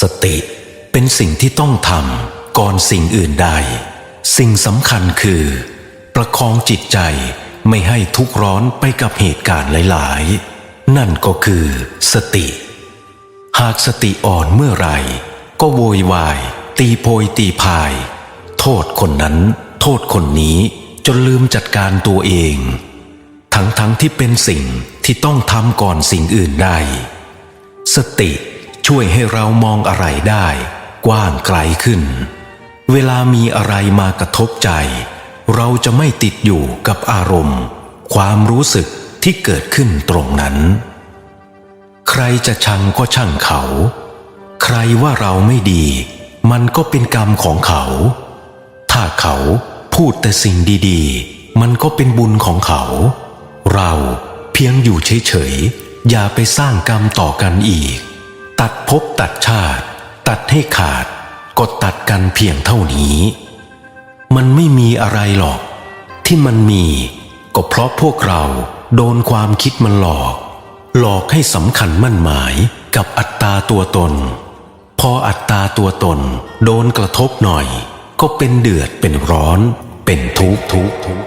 สติเป็นสิ่งที่ต้องทำก่อนสิ่งอื่นใด สิ่งสำคัญคือ ประคองจิตใจไม่ให้ทุกข์ร้อนไปกับเหตุการณ์หลาย ๆ นั่นก็คือสติ หากสติอ่อนเมื่อไหร่ ก็โวยวาย ตีโพยตีพาย โทษคนนั้น โทษคนนี้จนลืมจัดการตัวเอง ทั้งทั้งที่เป็นสิ่งที่ต้องทำก่อนสิ่งอื่นได้ สติ ช่วยให้เรามองอะไรได้ กว้างไกลขึ้น เวลามีอะไรมากระทบใจ เราจะไม่ติดอยู่กับอารมณ์ ความรู้สึกที่เกิดขึ้นตรงนั้น ใครจะชังก็ช่างเขา ใครว่าเราไม่ดี มันก็เป็นกรรมของเขา ถ้าเขาพูดแต่สิ่งดีๆ มันก็เป็นบุญของเขา เราเพียงอยู่เฉยๆ อย่าไปสร้างกรรมต่อกันอีก ตัดภพตัดชาติ ตัดให้ขาดก็ตัดกันเพียงเท่านี้ มันไม่มีอะไรหรอก ที่มันมีก็เพราะพวกเราโดนความคิดมันหลอก หลอกให้สำคัญมั่นหมายกับอัตตาตัวตน พออัตตาตัวตนโดนกระทบหน่อย ก็เป็นเดือดเป็นร้อน เป็นทุกข์ทุกข์ทุกข์